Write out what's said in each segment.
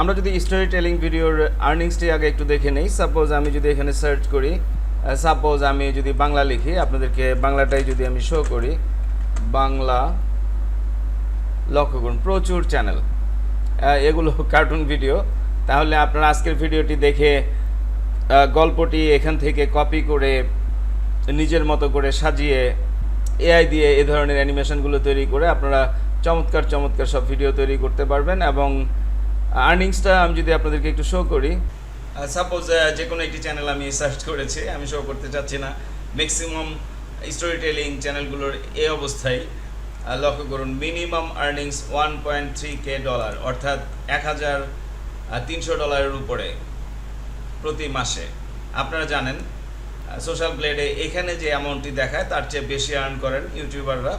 আমরা যদি story telling ভিডিওর আর্নিংসটি আগে একটু দেখে নেই সাপোজ আমি যদি এখানে সার্চ করি সাপোজ আমি যদি বাংলা লিখি, আপনাদেরকে বাংলাটাই যদি আমি শো করি, বাংলা লক্ষ্য করুন প্রচুর চ্যানেল এগুলো কার্টুন ভিডিও তাহলে আপনারা আজকের ভিডিওটি দেখে গল্পটি এখান থেকে কপি করে, নিজের মতো করে সাজিয়ে এআই দিয়ে এ ধরনের অ্যানিমেশনগুলো তৈরি করে আপনারা চমৎকার চমৎকার সব ভিডিও তৈরি করতে পারবেন এবং আর্নিংসটা আমি যদি আপনাদেরকে একটু শো করি। সাপোজ যে কোনো একটি চ্যানেল আমি সার্চ করেছি, আমি শো করতে চাচ্ছি না। ম্যাক্সিমাম স্টোরি টেলিং চ্যানেলগুলোর এই অবস্থায় লক্ষ্য করুন minimum earnings one point three K dollar অর্থাৎ এক হাজার তিনশো ডলারের উপরে প্রতি মাসে। আপনারা জানেন সোশ্যাল ব্লেডে এখানে যে অ্যামাউন্টটি দেখায়, তার চেয়ে বেশি আর্ন করেন ইউটিউবাররা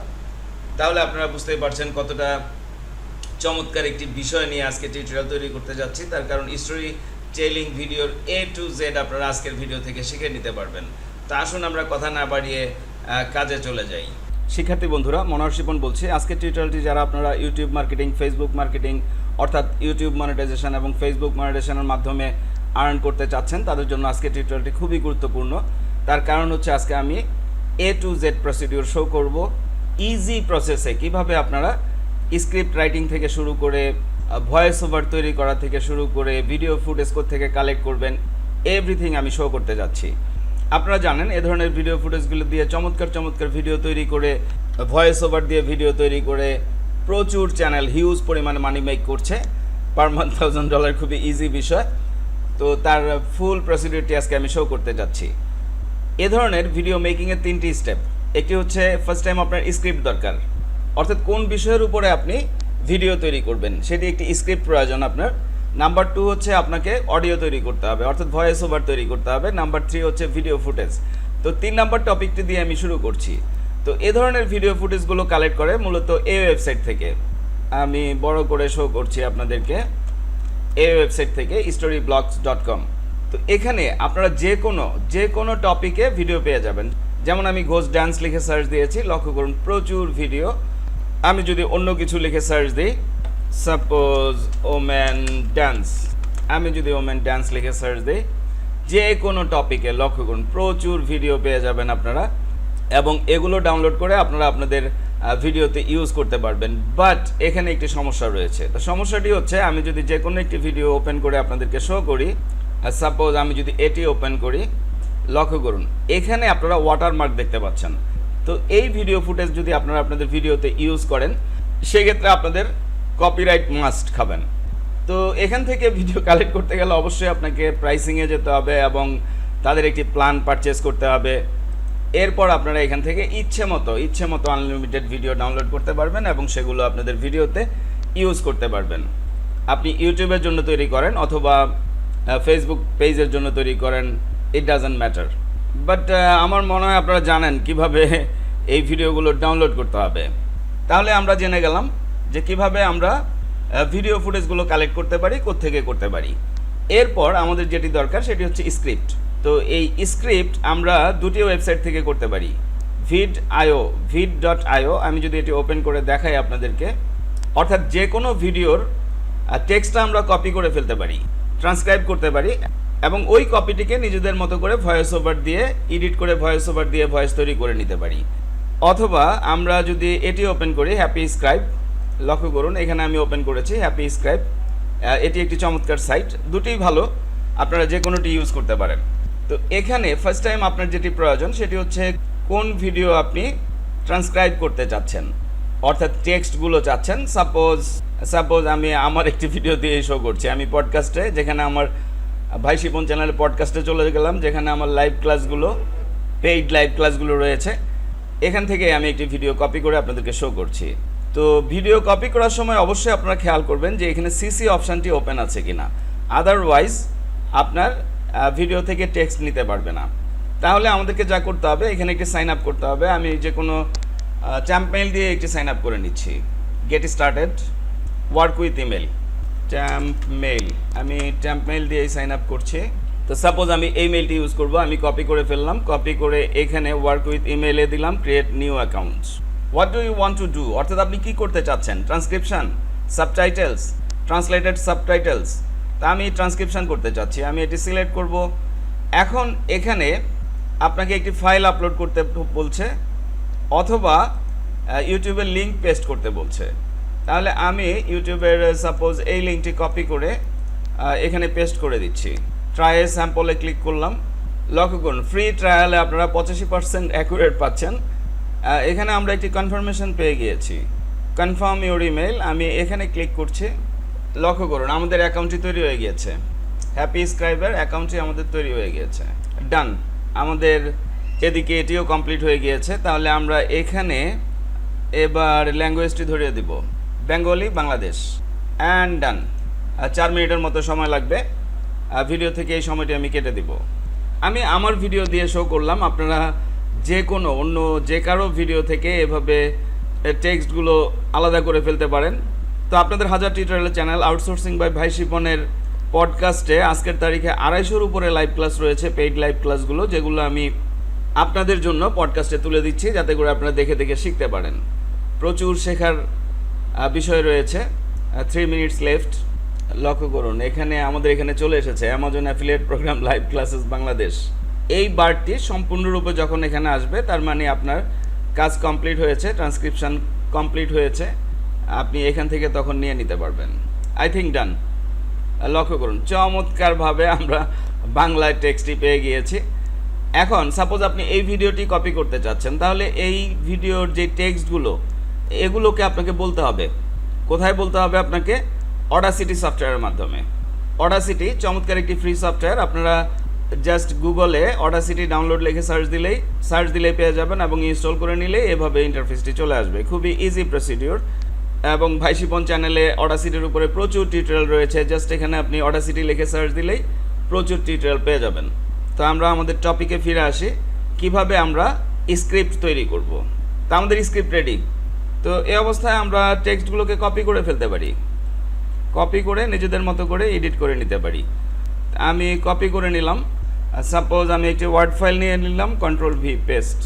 তাহলে আপনারা বুঝতেই পারছেন কতটা চমৎকার একটি বিষয় নিয়ে আজকে টিউটোরিয়াল তৈরি করতে যাচ্ছি। তার কারণ স্টোরি টেলিং ভিডিওর এ টু জেড আপনারা আজকের ভিডিও থেকে শিখে নিতে পারবেন। তা আসুন আমরা কথা না বাড়িয়ে কাজে চলে যাই। শিক্ষার্থী বন্ধুরা, মনোহর বলছি। আজকের টিউটোরিয়ালটি যারা আপনারা ইউটিউব মার্কেটিং ফেসবুক মার্কেটিং অর্থাৎ ইউটিউব মনিটাইজেশন এবং ফেসবুক মনিটাইজেশনের মাধ্যমে আর্ন করতে চাচ্ছেন, তাদের জন্য আজকের টিউটোরিয়ালটি খুবই গুরুত্বপূর্ণ। তার কারণ হচ্ছে আজকে আমি A to Z procedure show করব। ইজি প্রসেসে কীভাবে আপনারা স্ক্রিপ্ট রাইটিং থেকে শুরু করে ভয়েস ওভার তৈরি করা থেকে শুরু করে ভিডিও ফুটেজ থেকে কালেক্ট করবেন এভরিথিং আমি শো করতে যাচ্ছি। আপনারা জানেন, এ ধরনের ভিডিও ফুটেজগুলো দিয়ে চমৎকার চমৎকার ভিডিও তৈরি করে ভয়েস ওভার দিয়ে ভিডিও তৈরি করে প্রচুর চ্যানেল হিউজ পরিমাণে মানি মেক করছে। পার মান্থ থাউজেন্ড ডলার খুবই ইজি বিষয়। তো তার ফুল প্রসিডিউরটি আজকে আমি শো করতে যাচ্ছি। এ ধরনের ভিডিও মেকিংয়ের তিনটি স্টেপ একটি হচ্ছে ফার্স্ট টাইম আপনার স্ক্রিপ্ট দরকার। অর্থাৎ কোন বিষয়ের উপরে আপনি ভিডিও তৈরি করবেন, সেটি একটি স্ক্রিপ্ট প্রয়োজন আপনার। নাম্বার টু হচ্ছে আপনাকে অডিও তৈরি করতে হবে, অর্থাৎ ভয়েস ওভার তৈরি করতে হবে। নাম্বার থ্রি হচ্ছে ভিডিও ফুটেজ তো তিন নাম্বার টপিকটি দিয়ে আমি শুরু করছি। তো এ ধরনের ভিডিও ফুটেজগুলো কালেক্ট করে মূলত এই ওয়েবসাইট থেকে। আমি বড় করে শো করছি আপনাদেরকে এই ওয়েবসাইট থেকে স্টোরি ব্লগস ডট কম তো এখানে আপনারা যে কোনো যে কোনো টপিকে ভিডিও পেয়ে যাবেন। যেমন আমি ঘোষ ডান্স লিখে সার্চ দিয়েছি, লক্ষ্য করুন প্রচুর ভিডিও আমি যদি অন্য কিছু লিখে সার্চ দিই সাপোজ ওম্যান ড্যান্স আমি যদি ওম্যান ড্যান্স লিখে সার্চ দিই যে কোনো টপিকে লক্ষ্য করুন প্রচুর ভিডিও পেয়ে যাবেন আপনারা, এবং এগুলো ডাউনলোড করে আপনারা আপনাদের ভিডিওতে ইউজ করতে পারবেন। বাট এখানে একটি সমস্যা রয়েছে। তো সমস্যাটি হচ্ছে, আমি যদি যে কোনো একটি ভিডিও ওপেন করে আপনাদেরকে শো করি সাপোজ আমি যদি এটি ওপেন করি, লক্ষ্য করুন, এখানে আপনারা ওয়াটারমার্ক দেখতে পাচ্ছেন। তো এই ভিডিও ফুটেজ যদি আপনারা আপনাদের ভিডিওতে ইউজ করেন, সেক্ষেত্রে আপনাদের কপিরাইট মাস্ট খাবেন। তো এখান থেকে ভিডিও কালেক্ট করতে গেলে অবশ্যই আপনাকে প্রাইসিংয়ে যেতে হবে এবং তাদের একটি প্ল্যান পারচেস করতে হবে। এরপর আপনারা এখান থেকে ইচ্ছে মতো ইচ্ছে মতো আনলিমিটেড ভিডিও ডাউনলোড করতে পারবেন এবং সেগুলো আপনাদের ভিডিওতে ইউজ করতে পারবেন। আপনি ইউটিউবের জন্য তৈরি করেন অথবা ফেসবুক পেজের জন্য তৈরি করেন ইট ডাজেন্ট ম্যাটার বাট আমার মনে হয় আপনারা জানেন কীভাবে এই ভিডিওগুলো ডাউনলোড করতে হবে। তাহলে আমরা জেনে গেলাম যে কীভাবে আমরা ভিডিও ফুটেজগুলো কালেক্ট করতে পারি থেকে করতে পারি। এরপর আমাদের যেটি দরকার সেটি হচ্ছে স্ক্রিপ্ট তো এই স্ক্রিপ্ট আমরা দুটি ওয়েবসাইট থেকে করতে পারি। ভিড আইও ভিড ডট আইও আমি যদি এটি ওপেন করে দেখাই আপনাদেরকে। অর্থাৎ যে কোনো ভিডিওর টেক্সটটা আমরা কপি করে ফেলতে পারি ট্রান্সক্রাইব করতে পারি। এবং ওই কপিটিকে নিজেদের মতো করে ভয়েস ওভার দিয়ে এডিট করে ভয়েস ওভার দিয়ে ভয়েস তৈরি করে নিতে পারি। অথবা আমরা যদি এটি ওপেন করি হ্যাপি স্ক্রাইব লক্ষ্য করুন, এখানে আমি ওপেন করেছি হ্যাপি স্ক্রাইব এটি একটি চমৎকার সাইট দুটিই ভালো, আপনারা যে কোনোটি ইউজ করতে পারেন। তো এখানে ফার্স্ট টাইম আপনার যেটি প্রয়োজন, সেটি হচ্ছে কোন ভিডিও আপনি ট্রান্সক্রাইব করতে চাচ্ছেন। অর্থাৎ টেক্সটগুলো চাচ্ছেন। সাপোজ সাপোজ আমি আমার একটি ভিডিও দিয়ে শো করছি। আমি পডকাস্টে যেখানে আমার ভাই শিপন চ্যানেলে পডকাস্টে চলে গেলাম, যেখানে আমার লাইভ ক্লাসগুলো পেইড লাইভ ক্লাসগুলো রয়েছে। এখান থেকে আমি একটি ভিডিও কপি করে আপনাদেরকে শো করছি। তো ভিডিও কপি করার সময় অবশ্যই আপনারা খেয়াল করবেন যে এখানে সিসি অপশানটি ওপেন আছে কিনা। আদারওয়াইজ আপনার ভিডিও থেকে টেক্সট নিতে পারবে না। তাহলে আমাদেরকে যা করতে হবে, এখানে একটি সাইন আপ করতে হবে। আমি যে কোনো চ্যাম্প মেইল দিয়ে একটি সাইন আপ করে নিচ্ছি। Get started work with email temp mail আমি ট্যাম্প মেইল দিয়েই সাইন আপ করছি। তো সাপোজ আমি এই মেইলটি ইউজ করব, আমি কপি করে ফেললাম কপি করে এখানে ওয়ার্ক উইথ ইমেলে দিলাম create new accounts what do you want to do অর্থাৎ আপনি কি করতে চাচ্ছেন? ট্রান্সক্রিপশন সাবটাইটেলস ট্রান্সলেটেড সাবটাইটেলস তা আমি ট্রান্সক্রিপশন করতে চাচ্ছি, আমি এটি সিলেক্ট করব। এখন এখানে আপনাকে একটি ফাইল আপলোড করতে বলছে, অথবা ইউটিউবের লিঙ্ক পেস্ট করতে বলছে। তাহলে আমি ইউটিউবের সাপোজ এই লিঙ্কটি কপি করে এখানে পেস্ট করে দিচ্ছি। ট্রাই স্যাম্পলে ক্লিক করলাম। লক্ষ্য করুন। ফ্রি ট্রায়ালে আপনারা পঁচাশি পার্সেন্ট অ্যাকুরেট পাচ্ছেন। এখানে আমরা একটি কনফার্মেশন পেয়ে গিয়েছি। কনফার্ম ইউর ইমেল আমি এখানে ক্লিক করছি। লক্ষ্য করুন। আমাদের অ্যাকাউন্টটি তৈরি হয়ে গিয়েছে। হ্যাপি স্ক্রাইবার অ্যাকাউন্টটি আমাদের তৈরি হয়ে গিয়েছে। ডান আমাদের এদিকে এটিও কমপ্লিট হয়ে গিয়েছে। তাহলে আমরা এখানে এবার ল্যাঙ্গুয়েজটি ধরিয়ে দিব। বেঙ্গলি, বাংলাদেশ। অ্যান্ড ডান চার মিনিটের মতো সময় লাগবে। ভিডিও থেকে এই সময়টি আমি কেটে দিব। আমি আমার ভিডিও দিয়ে শো করলাম। আপনারা যে কোনো, অন্য যে কারও ভিডিও থেকে এভাবে টেক্সটগুলো আলাদা করে ফেলতে পারেন। তো আপনাদের হাজার টিউটোরিয়াল চ্যানেল আউটসোর্সিং বাই ভাই শিপনের পডকাস্টে আজকের তারিখে আড়াইশোর উপরে লাইভ ক্লাস রয়েছে পেইড লাইভ ক্লাসগুলো যেগুলো আমি আপনাদের জন্য পডকাস্টে তুলে দিচ্ছি, যাতে করে আপনারা দেখে দেখে শিখতে পারেন। প্রচুর শেখার বিষয় রয়েছে। থ্রি মিনিটস লেফট লক্ষ্য করুন, এখানে আমাদের এখানে চলে এসেছে Amazon affiliate program live classes Bangladesh এই বারটি সম্পূর্ণরূপে যখন এখানে আসবে, তার মানে আপনার কাজ কমপ্লিট হয়েছে ট্রান্সক্রিপশন কমপ্লিট হয়েছে, আপনি এখান থেকে তখন নিয়ে নিতে পারবেন। আই থিঙ্ক ডান লক্ষ্য করুন, চমৎকারভাবে আমরা বাংলায় টেক্সটটি পেয়ে গিয়েছি। এখন সাপোজ আপনি এই ভিডিওটি কপি করতে চাচ্ছেন, তাহলে এই ভিডিওর যে টেক্সটগুলো এগুলোকে আপনাকে বলতে হবে। কোথায় বলতে হবে আপনাকে? অডাসিটি সফটওয়্যারের মাধ্যমে। অডাসিটি চমৎকার একটি ফ্রি সফটওয়্যার আপনারা জাস্ট গুগলে অডাসিটি ডাউনলোড লিখে সার্চ দিলেই সার্চ দিলেই পেয়ে যাবেন এবং ইনস্টল করে নিলেই এভাবে ইন্টারফেসটি চলে আসবে। খুবই ইজি প্রসিডিওর এবং ভাইশিপন চ্যানেলে অডাসিটির উপরে প্রচুর টিউটোরিয়াল রয়েছে। জাস্ট এখানে আপনি অডাসিটি লিখে সার্চ দিলেই প্রচুর টিউটোরিয়াল পেয়ে যাবেন। তো আমরা আমাদের টপিকে ফিরে আসি। কীভাবে আমরা স্ক্রিপ্ট তৈরি করব। তা আমাদের স্ক্রিপ্ট রেডি তো এই অবস্থায় আমরা টেক্সটগুলোকে কপি করে ফেলতে পারি। কপি করে নিজেদের মতো করে এডিট করে নিতে পারি। আমি কপি করে নিলাম। সাপোজ আমি একটি ওয়ার্ড ফাইল নিয়ে নিলাম কন্ট্রোল ভি পেস্ট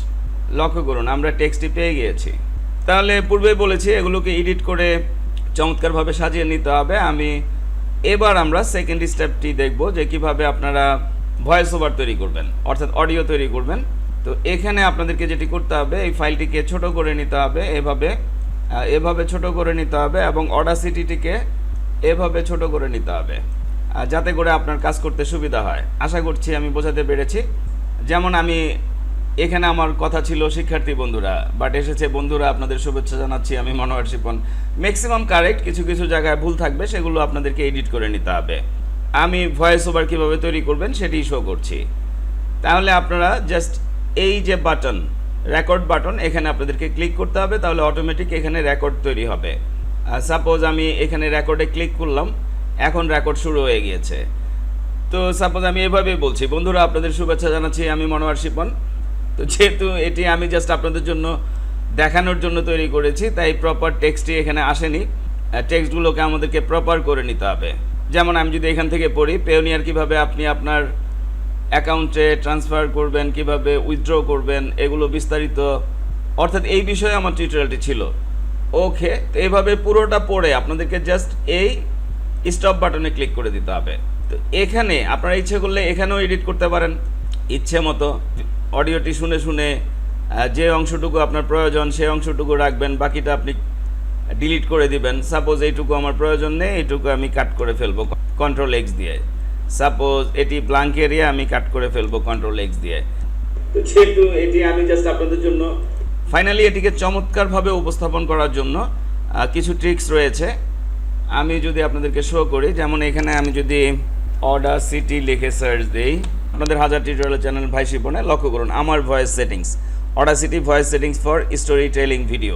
লক্ষ্য করুন, আমরা টেক্সটটি পেয়ে গিয়েছি। তাহলে পূর্বে বলেছি, এগুলোকে এডিট করে চমৎকারভাবে সাজিয়ে নিতে হবে। আমি এবার আমরা সেকেন্ড স্টেপটি দেখব যে কীভাবে আপনারা ভয়েস ওভার তৈরি করবেন, অর্থাৎ অডিও তৈরি করবেন। তো এখানে আপনাদেরকে যেটি করতে হবে, এই ফাইলটিকে ছোট করে নিতে হবে এভাবে এভাবে ছোট করে নিতে হবে এবং অডাসিটিটিকে এভাবে ছোট করে নিতে হবে যাতে করে আপনার কাজ করতে সুবিধা হয়। আশা করছি আমি বোঝাতে পেরেছি। যেমন আমি, এখানে আমার কথা ছিল শিক্ষার্থী বন্ধুরা বাট এসেছে বন্ধুরা, আপনাদের শুভেচ্ছা জানাচ্ছি আমি মনোহর শিপন। ম্যাক্সিমাম কারেক্ট কিছু কিছু জায়গায় ভুল থাকবে, সেগুলো আপনাদেরকে এডিট করে নিতে হবে। আমি ভয়েস ওভার কীভাবে তৈরি করবেন সেটি শো করছি। তাহলে আপনারা জাস্ট এই যে বাটন রেকর্ড বাটন, এখানে আপনাদেরকে ক্লিক করতে হবে, তাহলে অটোমেটিক এখানে রেকর্ড তৈরি হবে। সাপোজ আমি এখানে রেকর্ডে ক্লিক করলাম, এখন রেকর্ড শুরু হয়ে গিয়েছে। তো সাপোজ আমি এভাবেই বলছি, বন্ধুরা, আপনাদের শুভেচ্ছা জানাচ্ছি, আমি মনোয়ার শিপন। তো যেহেতু এটি আমি জাস্ট আপনাদের জন্য দেখানোর জন্য তৈরি করেছি, তাই প্রপার টেক্সটটি এখানে আসেনি। টেক্সটগুলোকে আমাদেরকে প্রপার করে নিতে হবে। যেমন আমি যদি এখান থেকে পড়ি পেওনিয়ার কীভাবে আপনি আপনার অ্যাকাউন্টে ট্রান্সফার করবেন, কীভাবে উইথড্র করবেন, এগুলো বিস্তারিত। অর্থাৎ এই বিষয়ে আমার টিউটোরিয়ালটি ছিল। ওকে তো এইভাবে পুরোটা পড়ে আপনাদেরকে জাস্ট এই স্টপ বাটনে ক্লিক করে দিতে হবে। তো এখানে আপনারা ইচ্ছে করলে এখানেও এডিট করতে পারেন। ইচ্ছে মতো অডিওটি শুনে শুনে যে অংশটুকু আপনার প্রয়োজন সেই অংশটুকু রাখবেন, বাকিটা আপনি ডিলিট করে দিবেন। সাপোজ এইটুকু আমার প্রয়োজন নেই, এইটুকু আমি কাট করে ফেলব কন্ট্রোল এক্স দিয়ে। সাপোজ এটি ব্লাঙ্ক এরিয়া আমি কাট করে ফেলব কন্ট্রোল এক্স দিয়ে। যেহেতু এটি আমি জাস্ট আপনাদের জন্য ফাইনালি এটিকে চমৎকারভাবে উপস্থাপন করার জন্য কিছু ট্রিক্স রয়েছে। আমি যদি আপনাদেরকে শো করি যেমন এখানে আমি যদি অর্ডার সিটি লিখে সার্চ দিই আপনাদের হাজার টিউটোরিয়াল চ্যানেল ভাই শিপনে লক্ষ্য করুন আমার voice settings Audacity voice settings for storytelling video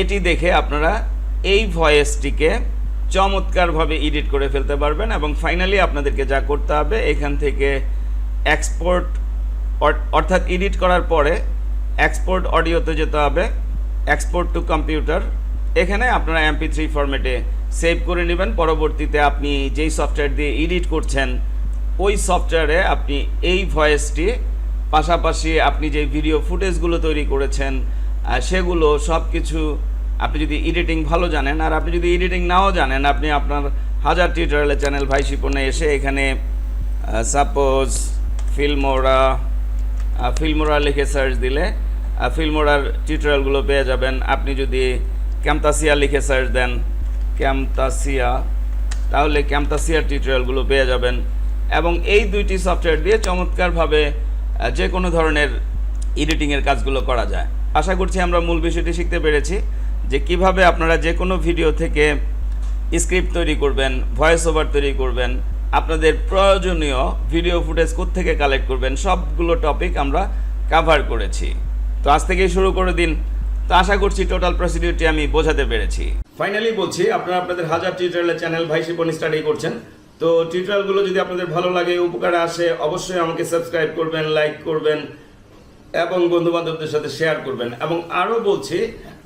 এটি দেখে আপনারা এই ভয়েসটিকে চমৎকারভাবে এডিট করে ফেলতে পারবেন এবং ফাইনালি আপনাদেরকে যা করতে হবে, এখান থেকে এক্সপোর্ট অর্থাৎ এডিট করার পরে এক্সপোর্ট অডিওতে যেতে হবে এক্সপোর্ট টু কম্পিউটার এখানে আপনারা এমপি থ্রি ফরম্যাটে সেভ করে নেবেন। পরবর্তীতে আপনি যেই সফটওয়্যার দিয়ে এডিট করছেন, ওই সফটওয়্যারে আপনি এই ভয়েসটি পাশাপাশি আপনি যে ভিডিও ফুটেজগুলো তৈরি করেছেন সেগুলো সব কিছু আপনি যদি এডিটিং ভালো জানেন, আর আপনি যদি এডিটিং নাও জানেন, আপনি আপনার হাজার টিউটোরিয়ালের চ্যানেল ভাই শিপনে এসে এখানে সাপোজ ফিল্মোরা ফিল্মোরা লিখে সার্চ দিলে ফিল্মোরার টিউটোরিয়ালগুলো পেয়ে যাবেন। আপনি যদি ক্যামতাসিয়া লিখে সার্চ দেন ক্যামতাসিয়া তাহলে ক্যামতাসিয়ার টিউটোরিয়ালগুলো পেয়ে যাবেন। এবং এই দুইটি সফটওয়্যার দিয়ে চমৎকারভাবে যে কোনো ধরনের এডিটিংয়ের কাজগুলো করা যায়। আশা করছি আমরা মূল বিষয়টি শিখতে পেরেছি। যে কীভাবে আপনারা যে কোনো ভিডিও থেকে স্ক্রিপ্ট তৈরি করবেন ভয়েস ওভার তৈরি করবেন, আপনাদের প্রয়োজনীয় ভিডিও ফুটেজ থেকে কালেক্ট করবেন, সবগুলো টপিক আমরা কাভার করেছি। তো আজ থেকেই শুরু করে দিন। তো আশা করছি টোটাল প্রসিডিউরটি আমি বোঝাতে পেরেছি। ফাইনালি বলছি, আপনারা আপনাদের হাজার টিউটোরিয়ালের চ্যানেল ভাই শিপন স্টাডি করছেন। তো টিউটোরিয়ালগুলো যদি আপনাদের ভালো লাগে, উপকারে আসে, অবশ্যই আমাকে সাবস্ক্রাইব করবেন লাইক করবেন, এবং বন্ধু বান্ধবদের সাথে শেয়ার করবেন। এবং আরও বলছি